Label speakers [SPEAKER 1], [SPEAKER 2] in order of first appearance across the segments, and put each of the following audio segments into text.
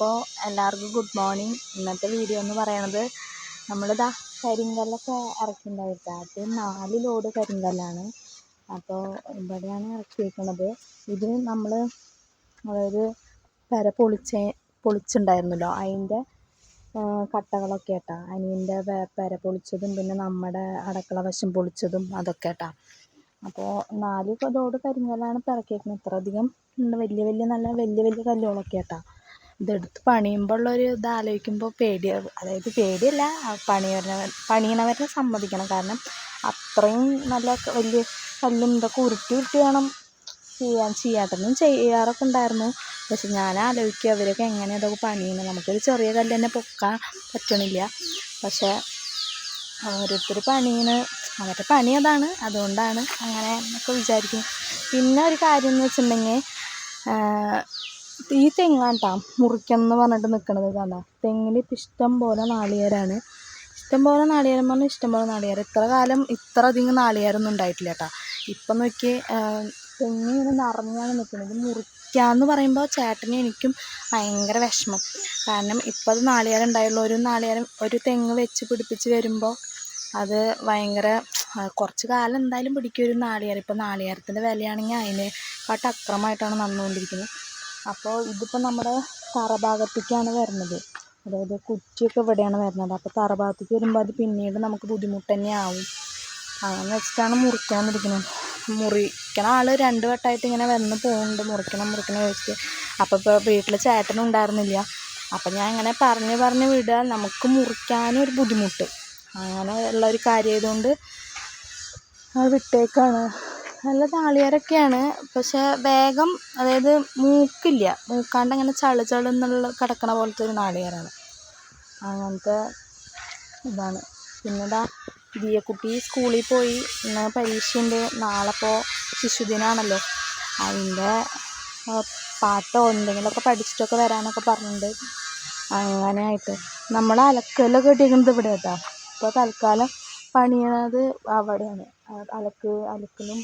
[SPEAKER 1] അപ്പോൾ എല്ലാവർക്കും good morning. ഇന്നത്തെ വീഡിയോ എന്ന് പറയണത് നമ്മളിതാ കരിങ്കല്ലൊക്കെ ഇറക്കിണ്ടായിട്ട് അത് നാല് ലോഡ് കരിങ്കല്ലാണ്. അപ്പോൾ ഇവിടെയാണ് ഇറക്കിയിരിക്കുന്നത് ഇത് നമ്മൾ അതായത് പെര പൊളിച്ച പൊളിച്ചിട്ടുണ്ടായിരുന്നല്ലോ അതിന്റെ കട്ടകളൊക്കെ ആട്ടാ അനിയന്റെ പെര പൊളിച്ചതും പിന്നെ നമ്മുടെ അടക്കള വശം പൊളിച്ചതും അതൊക്കെ ആട്ടാ അപ്പോൾ നാല് ലോഡ് കരിങ്കല്ലാണ് ഇപ്പോൾ ഇറക്കിയേക്കുന്നത് ഇത്ര അധികം വലിയ വലിയ നല്ല വലിയ വലിയ കല്ലുകളൊക്കെ ആട്ടാ ഇതെടുത്ത് പണിയുമ്പോൾ ഉള്ളൊരു ഇത് ആലോചിക്കുമ്പോൾ പേടിയാവും അതായത് പേടിയല്ല പണിയണവർ പണിയണവരെ സമ്മതിക്കണം. കാരണം അത്രയും നല്ല വലിയ കല്ലും ഇതൊക്കെ ഉരുട്ടി ഉരുട്ടി വേണം ചെയ്യാൻ. ചെയ്യാട്ടനും ചെയ്യാറൊക്കെ ഉണ്ടായിരുന്നു. പക്ഷെ ഞാൻ ആലോചിക്കുക അവരൊക്കെ എങ്ങനെ ഇതൊക്കെ പണിയുന്നത്? നമുക്കൊരു ചെറിയ കല്ല് തന്നെ പൊക്കാൻ പറ്റണില്ല. പക്ഷേ ഓരോരുത്തർ പണിയണ് അവരുടെ പണി അതാണ്. അതുകൊണ്ടാണ് അങ്ങനെ എന്നൊക്കെ വിചാരിക്കും പിന്നെ ഒരു കാര്യം എന്ന് വെച്ചിട്ടുണ്ടെങ്കിൽ ഈ തെങ്ങാട്ടാ മുറിക്കണം പറഞ്ഞിട്ട് നിൽക്കണത് കണ്ടോ തെങ്ങിൽ ഇപ്പം ഇഷ്ടം പോലെ നാളികേരമാണ് ഇഷ്ടം പോലെ നാളികേരം പറഞ്ഞാൽ ഇഷ്ടം പോലെ നാളികേരം. ഇത്ര കാലം ഇത്ര അധികം നാളികേരമൊന്നും ഉണ്ടായിട്ടില്ല കേട്ടോ. ഇപ്പം നോക്കി തെങ്ങ് ഇങ്ങനെ നിറഞ്ഞാണ് നിൽക്കുന്നത് ഇത് മുറിക്കാമെന്ന് പറയുമ്പോൾ ചേട്ടനും എനിക്കും ഭയങ്കര വിഷമം. കാരണം ഇപ്പം അത് നാളികേരം ഉണ്ടായുള്ളൂ. ഒരു നാളികേരം ഒരു തെങ്ങ് വെച്ച് പിടിപ്പിച്ച് വരുമ്പോൾ അത് ഭയങ്കര കുറച്ച് കാലം എന്തായാലും പിടിക്കും ഒരു നാളികേരം. ഇപ്പം നാളികേരത്തിന്റെ വിലയാണെങ്കിൽ അതിനെക്കാട്ടും അക്രമമായിട്ടാണ് നടന്നുകൊണ്ടിരിക്കുന്നത് അപ്പോൾ ഇതിപ്പോൾ നമ്മുടെ തറഭാഗത്തേക്കാണ് വരുന്നത്. അതായത് കുറ്റിയൊക്കെ ഇവിടെയാണ് വരുന്നത്. അപ്പോൾ തറഭാഗത്തേക്ക് വരുമ്പോൾ അത് പിന്നീട് നമുക്ക് ബുദ്ധിമുട്ട് തന്നെ ആവും. അങ്ങനെ വെച്ചിട്ടാണ് മുറിക്കാൻ ഇരിക്കുന്നത് മുറിക്കണ ആൾ രണ്ട് വട്ടമായിട്ട് ഇങ്ങനെ വന്ന് പോകുന്നുണ്ട്. മുറിക്കണം മുറിക്കണം ചോദിച്ചിട്ട് അപ്പോൾ ഇപ്പോൾ വീട്ടിൽ ചേട്ടനും ഉണ്ടായിരുന്നില്ല. അപ്പം ഞാൻ ഇങ്ങനെ പറഞ്ഞ് പറഞ്ഞ് വിടുക നമുക്ക് മുറിക്കാനും ഒരു ബുദ്ധിമുട്ട്. അങ്ങനെ ഉള്ള ഒരു കാര്യമായതുകൊണ്ട് വിട്ടേക്കാണ്. നല്ല താളിയാരൊക്കെയാണ് പക്ഷേ വേഗം അതായത് മൂക്കില്ല. മൂക്കാണ്ട് അങ്ങനെ ചളു എന്നുള്ള കിടക്കണ പോലത്തെ ഒരു നാളികേരമാണ് അങ്ങനത്തെ ഇതാണ്. പിന്നെ ഇതാ ദിയക്കുട്ടി സ്കൂളിൽ പോയി. ഇന്ന് പരീക്ഷയുണ്ട്. നാളെ ഇപ്പോൾ ശിശുദിനാണല്ലോ. അതിന്റെ പാട്ടോ എന്തെങ്കിലുമൊക്കെ പഠിച്ചിട്ടൊക്കെ വരാനൊക്കെ പറഞ്ഞിട്ടുണ്ട്. അങ്ങനെ ആയിട്ട് നമ്മൾ അലക്കലൊക്കെ ഇട്ടിരിക്കുന്നത് ഇവിടെ കേട്ടോ ഇപ്പോൾ തൽക്കാലം പണിയണത് അവിടെയാണ്. അലക്ക് അലക്കലും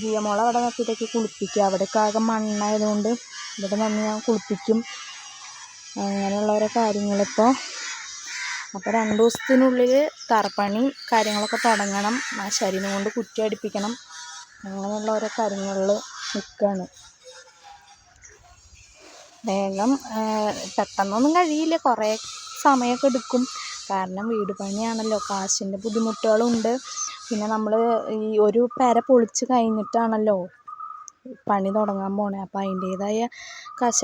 [SPEAKER 1] ദിയമോളെ അവിടെ നിർത്തിയിട്ടൊക്കെ കുളിപ്പിക്കുക. അവിടെയൊക്കെ ആകെ മണ്ണായതുകൊണ്ട് ഇവിടെ നിന്ന് ഞാൻ കുളിപ്പിക്കും. അങ്ങനെയുള്ള ഓരോ കാര്യങ്ങളിപ്പോൾ. അപ്പോൾ രണ്ട് ദിവസത്തിനുള്ളിൽ തറപ്പണി കാര്യങ്ങളൊക്കെ തുടങ്ങണം. ആ ശരീരം കൊണ്ട് കുറ്റി അടിപ്പിക്കണം. അങ്ങനെയുള്ള ഓരോ കാര്യങ്ങളിൽ നിൽക്കുകയാണ്. വേഗം പെട്ടെന്നൊന്നും കഴിയില്ല. കുറേ സമയമൊക്കെ എടുക്കും. കാരണം വീട് പണിയാണല്ലോ കാശിന്റെ ബുദ്ധിമുട്ടുകളുണ്ട്. പിന്നെ നമ്മൾ ഈ ഒരു പെര പൊളിച്ച് കഴിഞ്ഞിട്ടാണല്ലോ പണി തുടങ്ങാൻ പോണേ. അപ്പോൾ അതിന്റേതായ കാശ്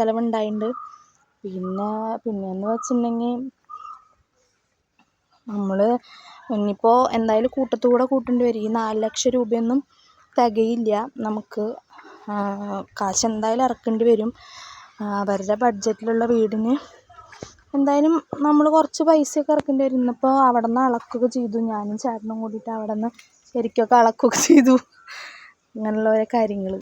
[SPEAKER 1] പിന്നെ പിന്നെയെന്ന് വെച്ചിട്ടുണ്ടെങ്കിൽ നമ്മൾ ഇനിയിപ്പോൾ എന്തായാലും കൂട്ടത്തുകൂടെ കൂട്ടേണ്ടി വരും. ഈ നാല് ലക്ഷം രൂപയൊന്നും തികയില്ല. നമുക്ക് കാശ് എന്തായാലും ഇറക്കേണ്ടി വരും. അവരുടെ ബഡ്ജറ്റിലുള്ള വീടിന് എന്തായാലും നമ്മൾ കുറച്ച് പൈസയൊക്കെ ഇറക്കേണ്ടി വരും ഇന്നിപ്പോൾ അവിടെ നിന്ന് അളക്കുകയൊക്കെ ചെയ്തു. ഞാനും ചേട്ടനും കൂടിയിട്ട് അവിടെ നിന്ന് ശരിക്കൊക്കെ അളക്കുകയൊക്കെ ചെയ്തു. അങ്ങനെയുള്ള ഓരോ കാര്യങ്ങൾ